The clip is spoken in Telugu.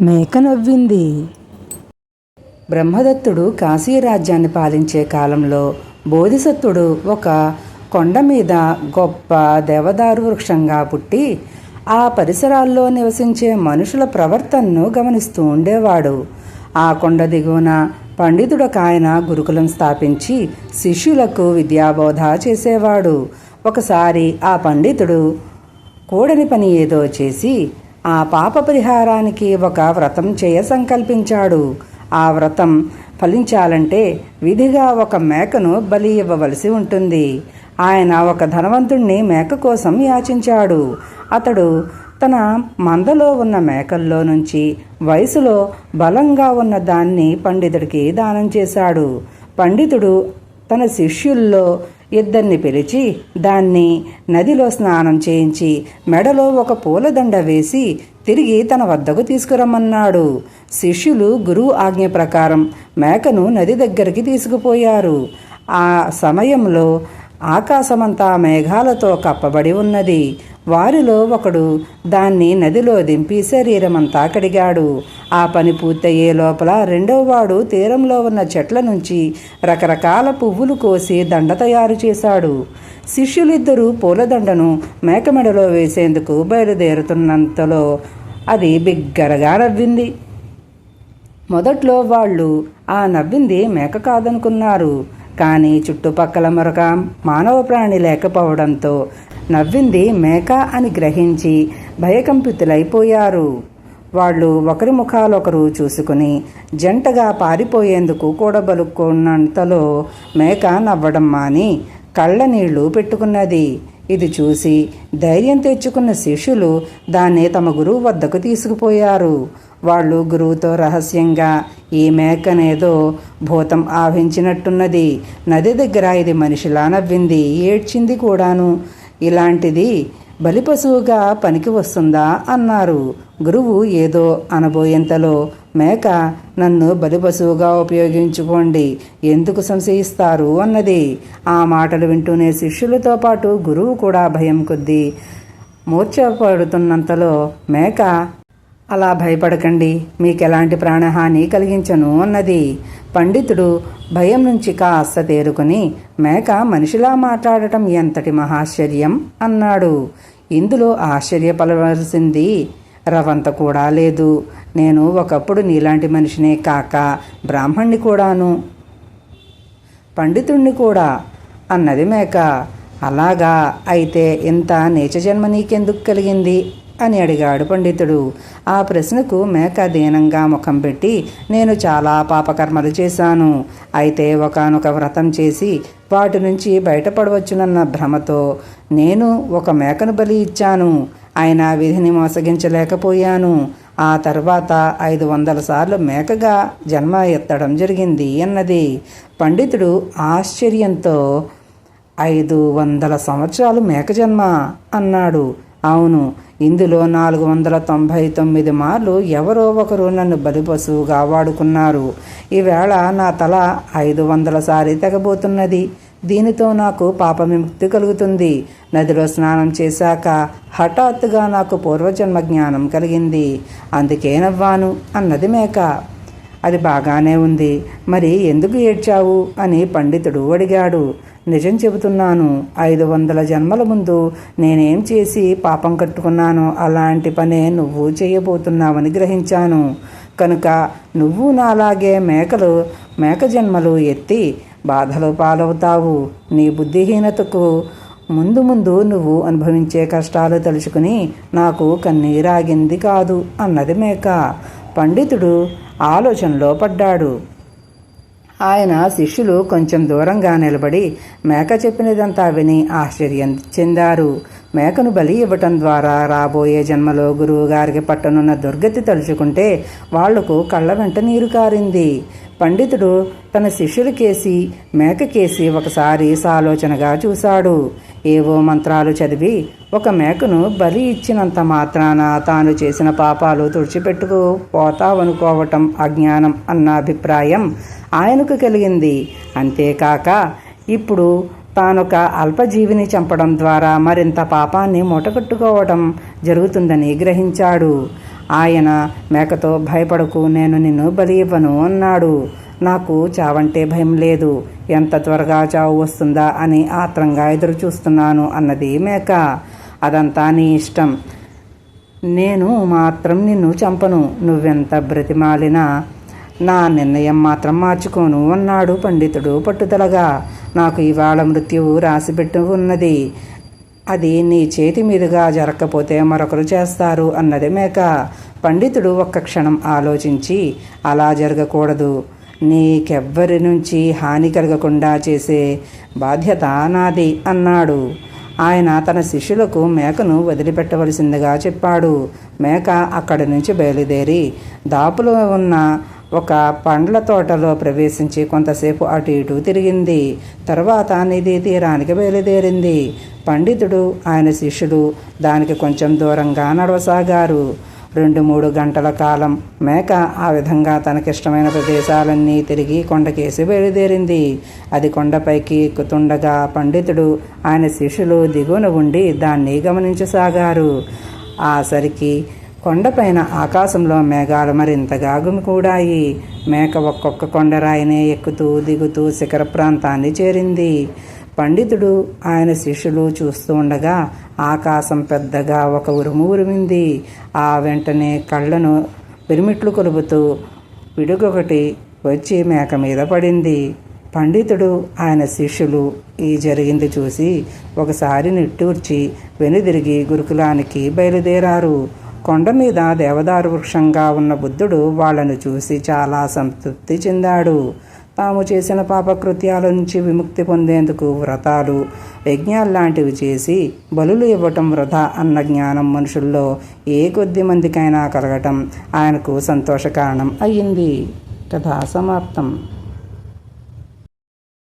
మేక నవ్వింది బ్రహ్మదత్తుడు కాశీ రాజ్యాన్ని పాలించే కాలంలో బోధిసత్తుడు ఒక కొండ మీద గొప్ప దేవదారు వృక్షంగా పుట్టి ఆ పరిసరాల్లో నివసించే మనుషుల ప్రవర్తనను గమనిస్తూ ఉండేవాడు. ఆ కొండ దిగువన పండితుడొక ఆయన గురుకులం స్థాపించి శిష్యులకు విద్యాబోధ చేసేవాడు. ఒకసారి ఆ పండితుడు కూడని పని ఏదో చేసి ఆ పాప పరిహారానికి ఒక వ్రతం చేయ సంకల్పించాడు ఆ వ్రతం ఫలించాలంటే విధిగా ఒక మేకను బలి ఇవ్వవలసి ఉంటుంది. ఆయన ఒక ధనవంతుణ్ణి మేక కోసం యాచించాడు. అతడు తన మందలో ఉన్న మేకల్లో నుంచి వయసులో బలంగా ఉన్న దాన్ని పండితుడికి దానం చేశాడు. పండితుడు తన శిష్యుల్లో ఇద్దరిని పిలిచి దాన్ని నదిలో స్నానం చేయించి మెడలో ఒక పూలదండ వేసి తిరిగి తన వద్దకు తీసుకురమ్మన్నాడు. శిష్యులు గురువు ఆజ్ఞ ప్రకారం మేకను నది దగ్గరికి తీసుకుపోయారు. ఆ సమయంలో ఆకాశమంతా మేఘాలతో కప్పబడి ఉన్నది. వారిలో ఒకడు దాన్ని నదిలో దింపి శరీరమంతా కడిగాడు. ఆ పని పూర్తయ్యే లోపల రెండోవాడు తీరంలో ఉన్న చెట్ల నుంచి రకరకాల పువ్వులు కోసి దండ తయారు చేశాడు. శిష్యులిద్దరూ పూలదండను మేకమెడలో వేసేందుకు బయలుదేరుతున్నంతలో అది బిగ్గరగా నవ్వింది. మొదట్లో వాళ్ళు ఆ నవ్వింది మేక కాదనుకున్నారు. కానీ చుట్టుపక్కల మరొక మానవ ప్రాణి లేకపోవడంతో నవ్వింది మేక అని గ్రహించి భయకంపితులైపోయారు. వాళ్ళు ఒకరి ముఖాలొకరు చూసుకుని జంటగా పారిపోయేందుకు కూడబలుక్కున్నంతలో మేక నవ్వడం మాని కళ్ళ నీళ్ళు పెట్టుకున్నది. ఇది చూసి ధైర్యం తెచ్చుకున్న శిష్యులు దాన్ని తమ గురువు వద్దకు తీసుకుపోయారు. వాళ్ళు గురువుతో రహస్యంగా ఈ మేకనేదో భూతం ఆవించినట్టున్నది. నది దగ్గర ఇది మనిషిలా నవ్వింది. ఏడ్చింది కూడాను. ఇలాంటిది బలిపశువుగా పనికి వస్తుందా అన్నారు. గురువు ఏదో అనబోయేంతలో మేక నన్ను బలిపశువుగా ఉపయోగించుకోండి. ఎందుకు సంశయిస్తారు? అన్నది. ఆ మాటలు వింటూనే శిష్యులతో పాటు గురువు కూడా భయం కొద్దీ మూర్ఛపడుతున్నంతలో మేక అలా భయపడకండి. మీకు ఎలాంటి ప్రాణహాని కలిగించను అన్నది. పండితుడు భయం నుంచి కాస్త తేరుకుని మేక మనిషిలా మాట్లాడటం ఎంతటి మహాశ్చర్యం అన్నాడు. ఇందులో ఆశ్చర్యపడవలసింది రవంత కూడా లేదు. నేను ఒకప్పుడు నీలాంటి మనిషినే కాక బ్రాహ్మణ్ణి కూడాను. పండితుణ్ణి కూడా అన్నది మేక. అలాగా అయితే ఇంత నీచ జన్మ నీకెందుకు కలిగింది? అని అడిగాడు పండితుడు. ఆ ప్రశ్నకు మేక దీనంగా ముఖం పెట్టి నేను చాలా పాపకర్మలు చేశాను. అయితే ఒకనొక వ్రతం చేసి వాటి నుంచి బయటపడవచ్చునన్న భ్రమతో నేను ఒక మేకను బలి ఇచ్చాను. ఆయన విధిని మోసగించలేకపోయాను. ఆ తర్వాత ఐదు వందల సార్లు మేకగా జన్మ ఎత్తడం జరిగింది అన్నది. పండితుడు ఆశ్చర్యంతో ఐదు వందల సంవత్సరాలు మేక జన్మ అన్నాడు. అవును ఇందులో నాలుగు వందల తొంభై తొమ్మిది మార్లు ఎవరో ఒకరు నన్ను బలిపశువుగా వాడుకున్నారు. ఈవేళ నా తల ఐదు వందల సారి తెగబోతున్నది. దీనితో నాకు పాప విముక్తి కలుగుతుంది. నదిలో స్నానం చేశాక హఠాత్తుగా నాకు పూర్వజన్మ జ్ఞానం కలిగింది. అందుకే నవ్వాను అన్నది మేక. అది బాగానే ఉంది. మరి ఎందుకు ఏడ్చావు? అని పండితుడు అడిగాడు. నిజం చెబుతున్నాను ఐదు వందల జన్మల ముందు నేనేం చేసి పాపం కట్టుకున్నాను అలాంటి పనే నువ్వు చేయబోతున్నావని గ్రహించాను. కనుక నువ్వు నాలాగే మేకలు మేక జన్మలు ఎత్తి బాధలు పాలవుతావు. నీ బుద్ధిహీనతకు ముందు ముందు నువ్వు అనుభవించే కష్టాలు తలుచుకుని నాకు కన్నీరాగింది కాదు అన్నది మేక. పండితుడు ఆలోచనలో పడ్డాడు. ఆయన శిష్యులు కొంచెం దూరంగా నిలబడి మేక చెప్పినదంతా విని ఆశ్చర్యం చెందారు. మేకను బలి ఇవ్వటం ద్వారా రాబోయే జన్మలో గురువు గారికి పట్టనున్న దుర్గతి తలుచుకుంటే వాళ్ళకు కళ్ళ వెంట నీరు కారింది. పండితుడు తన శిష్యులకేసి మేకకేసి ఒకసారి సాలోచనగా చూశాడు. ఏవో మంత్రాలు చదివి ఒక మేకను బలి ఇచ్చినంత మాత్రాన తాను చేసిన పాపాలు తుడిచిపెట్టుకు పోతావనుకోవటం అజ్ఞానం అన్న అభిప్రాయం ఆయనకు కలిగింది. అంతేకాక ఇప్పుడు తానొక అల్పజీవిని చంపడం ద్వారా మరింత పాపాన్ని మూటకట్టుకోవడం జరుగుతుందని గ్రహించాడు. ఆయన మేకతో భయపడకు నేను నిన్ను బలి ఇవ్వను అన్నాడు. నాకు చావంటే భయం లేదు. ఎంత త్వరగా చావు వస్తుందా అని ఆత్రంగా ఎదురు చూస్తున్నాను అన్నది మేక. అదంతా నీ ఇష్టం. నేను మాత్రం నిన్ను చంపను. నువ్వెంత బ్రతిమాలినా నా నిర్ణయం మాత్రం మార్చుకోను అన్నాడు పండితుడు పట్టుదలగా. నాకు ఇవాళ మృత్యువు రాసిపెట్టు ఉన్నది. అది నీ చేతి మీదుగా జరగకపోతే మరొకరు చేస్తారు అన్నది మేక. పండితుడు ఒక్క క్షణం ఆలోచించి అలా జరగకూడదు. నీకెవ్వరి నుంచి హాని కలగకుండా చేసే బాధ్యత నాది అన్నాడు. ఆయన తన శిష్యులకు మేకను వదిలిపెట్టవలసిందిగా చెప్పాడు. మేక అక్కడి నుంచి బయలుదేరి దాపులో ఉన్న ఒక పండ్ల తోటలో ప్రవేశించి కొంతసేపు అటు ఇటు తిరిగింది. తర్వాత నిధి తీరానికి బయలుదేరింది. పండితుడు ఆయన శిష్యుడు దానికి కొంచెం దూరంగా నడవసాగారు. రెండు మూడు గంటల కాలం మేక ఆ విధంగా తనకిష్టమైన ప్రదేశాలన్నీ తిరిగి కొండకేసి బయలుదేరింది. అది కొండపైకి ఎక్కుతుండగా పండితుడు ఆయన శిష్యులు దిగువన ఉండి దాన్ని గమనించసాగారు. ఆ సరికి కొండపైన ఆకాశంలో మేఘాలు మరింతగా గుమికూడాయి. మేక ఒక్కొక్క కొండరాయినే ఎక్కుతూ దిగుతూ శిఖర ప్రాంతాన్ని చేరింది. పండితుడు ఆయన శిష్యులు చూస్తూ ఉండగా ఆకాశం పెద్దగా ఒక ఉరుము ఉరిమింది. ఆ వెంటనే కళ్ళను పిరిమిట్లు కొలుపుతూ పిడుగొకటి వచ్చి మేక మీద పడింది. పండితుడు ఆయన శిష్యులు ఈ జరిగింది చూసి ఒకసారి నిట్టూర్చి వెనుదిరిగి గురుకులానికి బయలుదేరారు. కొండ మీద దేవదారు వృక్షంగా ఉన్న బుద్ధుడు వాళ్ళను చూసి చాలా సంతృప్తి చెందాడు. తాము చేసిన పాపకృత్యాల నుంచి విముక్తి పొందేందుకు వ్రతాలు యజ్ఞాలు లాంటివి చేసి బలులు ఇవ్వటం వృధా అన్న జ్ఞానం మనుషుల్లో ఏ కొద్ది మందికైనా కలగటం ఆయనకు సంతోష కారణం అయ్యింది. కథా సమాప్తం.